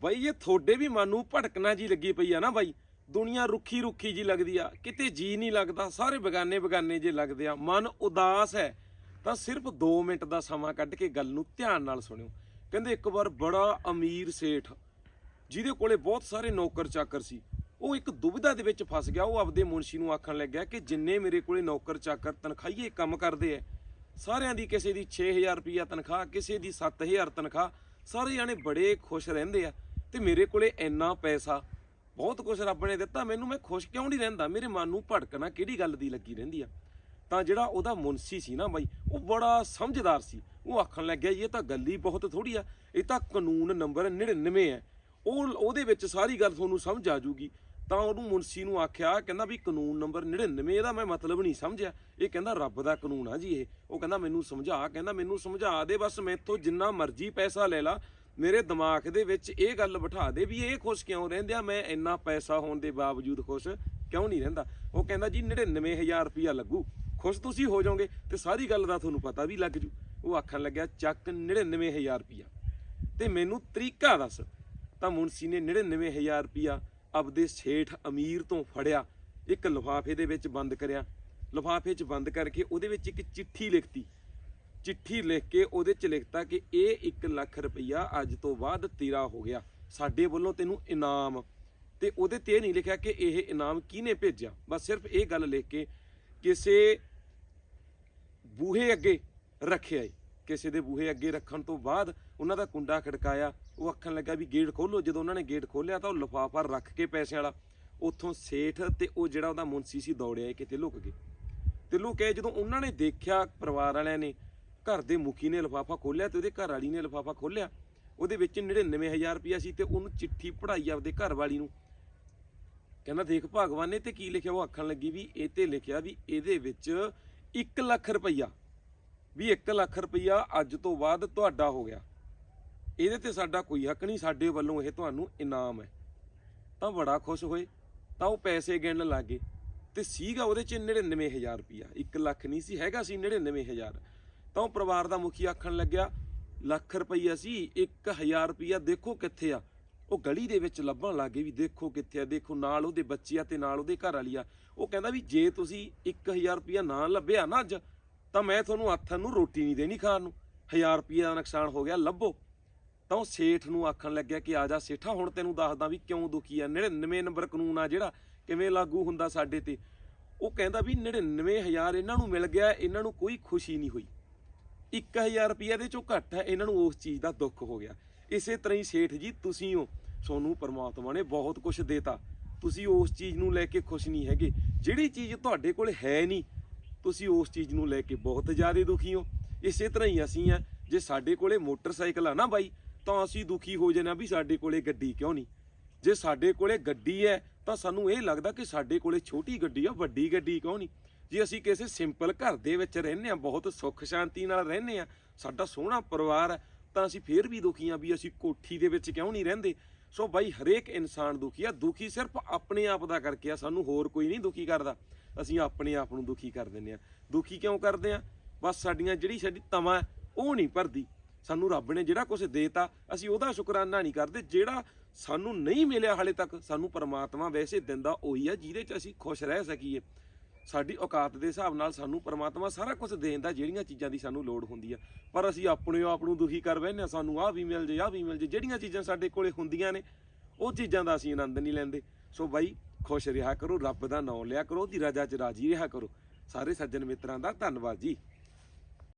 ਬਾਈ, ਇਹ ਤੁਹਾਡੇ ਵੀ ਮਨ ਨੂੰ ਭਟਕਣਾ ਜੀ ਲੱਗੀ ਪਈ ਆ ਨਾ ਬਾਈ। ਦੁਨੀਆ ਰੁੱਖੀ ਰੁੱਖੀ ਜੀ ਲੱਗਦੀ ਆ। ਕਿਤੇ ਜੀ ਨਹੀਂ ਲੱਗਦਾ। ਸਾਰੇ ਬਗਾਨੇ ਬਗਾਨੇ ਜੇ ਲੱਗਦੇ ਆ। ਮਨ ਉਦਾਸ ਹੈ। ਤਾਂ ਸਿਰਫ 2 ਮਿੰਟ ਦਾ ਸਮਾਂ ਕੱਢ ਕੇ ਗੱਲ ਨੂੰ ਧਿਆਨ ਨਾਲ ਸੁਣਿਓ। ਕਹਿੰਦੇ ਇੱਕ ਵਾਰ ਬੜਾ ਅਮੀਰ ਸੇਠ, ਜਿਹਦੇ ਕੋਲੇ ਬਹੁਤ ਸਾਰੇ ਨੌਕਰ ਚਾਕਰ ਸੀ। ਉਹ ਇੱਕ ਦੁਬਿਧਾ ਦੇ ਵਿੱਚ ਫਸ ਗਿਆ। ਉਹ ਆਪਦੇ ਮੁਨਸ਼ੀ ਨੂੰ ਆਖਣ ਲੱਗਿਆ ਕਿ ਜਿੰਨੇ ਮੇਰੇ ਕੋਲੇ ਨੌਕਰ ਚਾਕਰ ਤਨਖਾਹੀਏ ਕੰਮ ਕਰਦੇ ਐ। ਸਾਰਿਆਂ ਦੀ ਕਿਸੇ ਦੀ 6000 ਰੁਪਈਆ ਤਨਖਾਹ, ਕਿਸੇ ਦੀ 7000 ਤਨਖਾਹ। ਸਾਰੇ ਜਾਣੇ ਬੜੇ ਖੁਸ਼ ਰਹਿੰਦੇ ਆ। ਤੇ ਮੇਰੇ ਕੋਲੇ ਇੰਨਾ ਪੈਸਾ, ਬਹੁਤ ਕੁਝ ਰੱਬ ਨੇ ਦਿੱਤਾ, ਮੈਨੂੰ ਮੈਂ ਖੁਸ਼ ਕਿਉਂ ਨਹੀਂ ਰਹਿੰਦਾ? ਮੇਰੇ ਮਨ ਨੂੰ ਭੜਕਣਾ ਕਿਹੜੀ ਗੱਲ ਦੀ ਲੱਗੀ ਰਹਿੰਦੀ ਆ? ਤਾਂ ਜਿਹੜਾ ਉਹਦਾ ਮੁਨਸੀ ਸੀ ਨਾ ਬਾਈ, ਉਹ ਬੜਾ ਸਮਝਦਾਰ ਸੀ। ਉਹ ਆਖਣ ਲੱਗਿਆ ਜੀ ਇਹ ਤਾਂ ਗੱਲ ਹੀ ਬਹੁਤ ਥੋੜੀ ਆ, ਇਹ ਤਾਂ ਕਾਨੂੰਨ ਨੰਬਰ 99 ਹੈ। ਉਹ, ਉਹਦੇ ਵਿੱਚ ਸਾਰੀ ਗੱਲ ਤੁਹਾਨੂੰ ਸਮਝ ਆ ਜੂਗੀ ਤਾਂ ਉਹਨੂੰ ਮੁਨਸੀ ਨੂੰ ਆਖਿਆ, ਕਹਿੰਦਾ ਵੀ ਕਾਨੂੰਨ ਨੰਬਰ 99 ਇਹਦਾ ਮੈਂ ਮਤਲਬ ਨਹੀਂ ਸਮਝਿਆ। ਇਹ ਕਹਿੰਦਾ, ਰੱਬ ਦਾ ਕਾਨੂੰਨ ਆ ਜੀ ਇਹ। ਉਹ ਕਹਿੰਦਾ, ਮੈਨੂੰ ਸਮਝਾ। ਕਹਿੰਦਾ, ਮੈਨੂੰ ਸਮਝਾ ਦੇ, ਬਸ ਮੈਥੋਂ ਜਿੰਨਾ ਮਰਜ਼ੀ ਪੈਸਾ ਲੈ ਲਾ ਮੇਰੇ ਦਿਮਾਗ ਦੇ ਵਿੱਚ ਇਹ ਗੱਲ ਬਿਠਾ ਦੇ ਵੀ ਇਹ ਖੁਸ਼ ਕਿਉਂ ਰਹਿੰਦੇ ਆ? ਮੈਂ ਇੰਨਾ ਪੈਸਾ ਹੋਣ ਦੇ ਬਾਵਜੂਦ ਖੁਸ਼ ਕਿਉਂ ਨਹੀਂ ਰਹਿੰਦਾ? ਉਹ ਕਹਿੰਦਾ ਜੀ 99000 ਰੁਪਇਆ ਲੱਗੂ। ਖੁਸ਼ ਤੁਸੀਂ ਹੋ ਜਾਓਗੇ ਤੇ ਸਾਰੀ ਗੱਲ ਦਾ ਤੁਹਾਨੂੰ ਪਤਾ ਵੀ ਲੱਗ ਜੂ। ਉਹ ਆਖਣ ਲੱਗਿਆ, ਚੱਕ 99000 ਰੁਪਇਆ। ਤੇ ਮੈਨੂੰ ਤਰੀਕਾ ਦੱਸ। ਤਾਂ ਮੁਨਸੀ ਨੇ 99000 ਰੁਪਇਆ ਆਪਦੇ ਸੇਠ ਅਮੀਰ ਤੋਂ ਫੜਿਆ। ਇੱਕ ਲਿਫਾਫੇ ਦੇ ਵਿੱਚ ਬੰਦ ਕਰਿਆ। ਲਿਫਾਫੇ 'ਚ ਬੰਦ ਕਰਕੇ ਉਹਦੇ ਵਿੱਚ ਇੱਕ ਚਿੱਠੀ ਲਿਖਤੀ। ਚਿੱਠੀ ਲਿਖ ਕੇ ਉਹਦੇ 'ਚ ਲਿਖਤਾ ਕਿ ਇਹ 1 ਲੱਖ ਰੁਪਈਆ ਅੱਜ ਤੋਂ ਬਾਅਦ ਤੇਰਾ ਹੋ ਗਿਆ। ਸਾਡੇ ਵੱਲੋਂ ਤੈਨੂੰ ਇਨਾਮ। ਤੇ ਉਹਦੇ ਤੇ ਇਹ ਨਹੀਂ ਲਿਖਿਆ ਕਿ ਇਹ ਇਨਾਮ ਕਿਹਨੇ ਭੇਜਿਆ। ਬਸ ਸਿਰਫ ਇਹ ਗੱਲ ਲਿਖ ਕੇ ਕਿਸੇ ਬੂਹੇ ਅੱਗੇ ਰੱਖਿਆ ਏ। ਕਿਸੇ ਦੇ ਬੂਹੇ ਅੱਗੇ ਰੱਖਣ ਤੋਂ ਬਾਅਦ ਉਹਨਾਂ ਦਾ ਕੁੰਡਾ ਖੜਕਾਇਆ। ਉਹ ਆਖਣ ਲੱਗਾ ਵੀ ਗੇਟ ਖੋਲੋ। ਜਦੋਂ ਉਹਨਾਂ ਨੇ ਗੇਟ ਖੋਲਿਆ ਤਾਂ ਉਹ ਲਿਫਾਫਾ ਰੱਖ ਕੇ ਪੈਸਿਆਂ ਵਾਲਾ। ਉੱਥੋਂ ਸੇਠ ਤੇ ਉਹ ਜਿਹੜਾ ਉਹਦਾ ਮੁਨਸੀ ਸੀ ਦੌੜਿਆ ਏ ਕਿਤੇ ਲੁਕ ਗਏ। ਤੇ ਲੁਕੇ ਜਦੋਂ ਉਹਨਾਂ ਨੇ ਦੇਖਿਆ ਪਰਿਵਾਰ ਵਾਲਿਆਂ ਨੇ ਘਰ ਦੇ ਮੁਖੀ ਨੇ ਲਿਫਾਫਾ ਖੋਲਿਆ ਤੇ ਉਹਦੇ ਘਰ ਵਾਲੀ ਨੇ ਲਿਫਾਫਾ ਖੋਲਿਆ ਉਹਦੇ ਵਿੱਚ 99000 ਰੁਪਇਆ ਸੀ ਤੇ ਉਹਨੂੰ ਚਿੱਠੀ ਪੜਾਈ ਆਪਦੇ ਘਰ ਵਾਲੀ ਨੂੰ। ਕਹਿੰਦਾ, ਦੇਖ ਭਗਵਾਨ ਨੇ ਤੇ ਕੀ ਲਿਖਿਆ? ਉਹ ਆਖਣ ਲੱਗੀ ਵੀ, ਇਹ ਤੇ ਲਿਖਿਆ ਵੀ ਇਹਦੇ ਵਿੱਚ 1 ਲੱਖ ਰੁਪਈਆ ਵੀ 1 ਲੱਖ ਰੁਪਈਆ ਅੱਜ ਤੋਂ ਬਾਅਦ ਤੁਹਾਡਾ ਹੋ ਗਿਆ। ਇਹਦੇ ਤੇ ਸਾਡਾ ਕੋਈ ਹੱਕ ਨਹੀਂ, ਸਾਡੇ ਵੱਲੋਂ ਇਹ ਤੁਹਾਨੂੰ ਇਨਾਮ ਹੈ। ਤਾਂ ਬੜਾ ਖੁਸ਼ ਹੋਏ, ਤਾਂ ਉਹ ਪੈਸੇ ਗਿਣਨ ਲੱਗੇ ਤੇ ਸੀਗਾ ਉਹਦੇ ਚ 99000 ਰੁਪਈਆ 1 ਲੱਖ ਨਹੀਂ ਸੀ, ਹੈਗਾ ਸੀ 99000 ਤਾਂ ਉਹ ਪਰਿਵਾਰ ਦਾ ਮੁਖੀ ਆਖਣ ਲੱਗਿਆ, ਲੱਖ ਰੁਪਈਆ ਸੀ 1000 ਰੁਪਈਆ ਦੇਖੋ ਕਿੱਥੇ ਆ। ਉਹ ਗਲੀ ਦੇ ਵਿੱਚ ਲੱਭਣ ਲੱਗੇ ਵੀ ਦੇਖੋ ਕਿੱਥੇ ਆ, ਦੇਖੋ ਨਾਲ ਉਹਦੇ ਬੱਚੇ ਆ ਤੇ ਨਾਲ ਉਹਦੇ ਘਰ ਵਾਲੀ ਆ। ਉਹ ਕਹਿੰਦਾ ਵੀ ਜੇ ਤੁਸੀਂ 1000 ਰੁਪਈਆ ਨਾ ਲੱਭਿਆ ਨਾ ਅੱਜ, ਤਾਂ ਮੈਂ ਤੁਹਾਨੂੰ ਹੱਥਾਂ ਨੂੰ ਰੋਟੀ ਨਹੀਂ ਦੇਣੀ ਖਾਣ ਨੂੰ। 1000 ਰੁਪਈਆ ਦਾ ਨੁਕਸਾਨ ਹੋ ਗਿਆ, ਲੱਭੋ। ਤਾਂ ਉਹ ਸੇਠ ਨੂੰ ਆਖਣ ਲੱਗਿਆ ਕਿ ਆ ਜਾ ਸੇਠਾ, ਹੁਣ ਤੈਨੂੰ ਦੱਸਦਾ ਵੀ ਕਿਉਂ ਦੁਖੀ ਆ। 99 ਨੰਬਰ ਕਾਨੂੰਨ ਆ ਜਿਹੜਾ, ਕਿਵੇਂ ਲਾਗੂ ਹੁੰਦਾ ਸਾਡੇ ਤੇ। ਉਹ ਕਹਿੰਦਾ ਵੀ 99000 ਇਹਨਾਂ ਨੂੰ ਮਿਲ ਗਿਆ, ਇਹਨਾਂ ਨੂੰ ਕੋਈ ਖੁਸ਼ੀ ਨਹੀਂ ਹੋਈ। 1000 ਰੁਪਈਆ ਦੇ ਚੋਂ ਘੱਟ ਹੈ, ਇਹਨਾਂ ਨੂੰ ਉਸ ਚੀਜ਼ ਦਾ ਦੁੱਖ ਹੋ ਗਿਆ। ਇਸੇ ਤਰ੍ਹਾਂ ਹੀ ਸੇਠ ਜੀ, ਤੁਸੀਂ ਹੋ ਤੁਹਾਨੂੰ ਪਰਮਾਤਮਾ ਨੇ ਬਹੁਤ ਕੁਝ ਦੇਤਾ। ਤੁਸੀਂ ਉਸ ਚੀਜ਼ ਨੂੰ ਲੈ ਕੇ ਖੁਸ਼ ਨਹੀਂ ਹੈਗੇ। ਜਿਹੜੀ ਚੀਜ਼ ਤੁਹਾਡੇ ਕੋਲ ਹੈ ਨਹੀਂ, ਤੁਸੀਂ ਉਸ ਚੀਜ਼ ਨੂੰ ਲੈ ਕੇ ਬਹੁਤ ਜ਼ਿਆਦਾ ਦੁਖੀ ਹੋ। ਇਸੇ ਤਰ੍ਹਾਂ ਹੀ ਅਸੀਂ ਆ, ਜੇ ਸਾਡੇ ਕੋਲੇ ਮੋਟਰਸਾਈਕਲ ਆ ਨਾ ਬਾਈ, ਤਾਂ ਅਸੀਂ ਦੁਖੀ ਹੋ ਜਾਣਾ ਵੀ ਸਾਡੇ ਕੋਲੇ ਗੱਡੀ ਕਿਉਂ ਨਹੀਂ? ਜੇ ਸਾਡੇ ਕੋਲੇ ਗੱਡੀ ਹੈ, ਤਾਂ ਸਾਨੂੰ ਇਹ ਲੱਗਦਾ ਕਿ ਸਾਡੇ ਕੋਲੇ ਛੋਟੀ ਗੱਡੀ ਆ, ਵੱਡੀ ਗੱਡੀ ਕਿਉਂ ਨਹੀਂ? ਜੇ ਅਸੀਂ ਕਿਸੇ ਸਿੰਪਲ ਘਰ ਦੇ ਵਿੱਚ ਰਹਿੰਦੇ ਆ ਬਹੁਤ ਸੁੱਖ ਸ਼ਾਂਤੀ ਨਾਲ ਰਹਿੰਦੇ ਆ ਸਾਡਾ ਸੋਹਣਾ ਪਰਿਵਾਰ ਹੈ, ਤਾਂ ਅਸੀਂ ਫੇਰ ਵੀ ਦੁਖੀ ਆ ਵੀ ਅਸੀਂ ਕੋਠੀ ਦੇ ਵਿੱਚ ਕਿਉਂ ਨਹੀਂ ਰਹਿੰਦੇ। ਸੋ ਬਾਈ, ਹਰੇਕ ਇਨਸਾਨ ਦੁਖੀ ਆ, ਦੁਖੀ ਸਿਰਫ ਆਪਣੇ ਆਪ ਦਾ ਕਰਕੇ ਆ, ਸਾਨੂੰ ਹੋਰ ਕੋਈ ਨਹੀਂ ਦੁਖੀ ਕਰਦਾ। ਅਸੀਂ ਆਪਣੇ ਆਪ ਨੂੰ ਦੁਖੀ ਕਰ ਦਿੰਦੇ ਆ ਦੁਖੀ ਕਿਉਂ ਕਰਦੇ ਆ ਬਸ ਸਾਡੀਆਂ ਜਿਹੜੀ ਸਾਡੀ ਤਮਾ ਉਹ ਨਹੀਂ ਭਰਦੀ। ਸਾਨੂੰ ਰੱਬ ਨੇ ਜਿਹੜਾ ਕੁਝ ਦੇਤਾ, ਅਸੀਂ ਉਹਦਾ ਸ਼ੁਕਰਾਨਾ ਨਹੀਂ ਕਰਦੇ। ਜਿਹੜਾ ਸਾਨੂੰ ਨਹੀਂ ਮਿਲਿਆ ਹਾਲੇ ਤੱਕ, ਸਾਨੂੰ ਪਰਮਾਤਮਾ ਵੈਸੇ ਦਿੰਦਾ, ਉਹੀ ਆ, ਜਿਹਦੇ 'ਚ ਅਸੀਂ ਖੁਸ਼ ਰਹਿ ਸਕੀਏ। ਸਾਡੀ ਔਕਾਤ ਦੇ ਹਿਸਾਬ ਨਾਲ ਸਾਨੂੰ ਪਰਮਾਤਮਾ ਸਾਰਾ ਕੁਝ ਦੇਂਦਾ ਜਿਹੜੀਆਂ ਚੀਜ਼ਾਂ ਦੀ ਸਾਨੂੰ ਲੋੜ ਹੁੰਦੀ ਆ। ਪਰ ਅਸੀਂ ਆਪਣੇ ਆਪ ਨੂੰ ਦੁਖੀ ਕਰ ਬੈਠਨੇ ਸਾਨੂੰ ਆਹ ਵੀ ਮਿਲ ਜੇ, ਆਹ ਵੀ ਮਿਲ ਜੇ, ਜਿਹੜੀਆਂ ਚੀਜ਼ਾਂ ਸਾਡੇ ਕੋਲੇ ਹੁੰਦੀਆਂ ਨੇ, ਉਹ ਚੀਜ਼ਾਂ ਦਾ ਅਸੀਂ ਆਨੰਦ ਨਹੀਂ ਲੈਂਦੇ। ਸੋ ਬਾਈ, ਖੁਸ਼ ਰਿਹਾ ਕਰੋ, ਰੱਬ ਦਾ ਨਾਮ ਲਿਆ ਕਰੋ, ਉਹਦੀ ਰਜ਼ਾ 'ਚ ਰਾਜੀ ਰਿਹਾ ਕਰੋ। ਸਾਰੇ ਸੱਜਣ ਮਿੱਤਰਾਂ ਦਾ ਧੰਨਵਾਦ ਜੀ।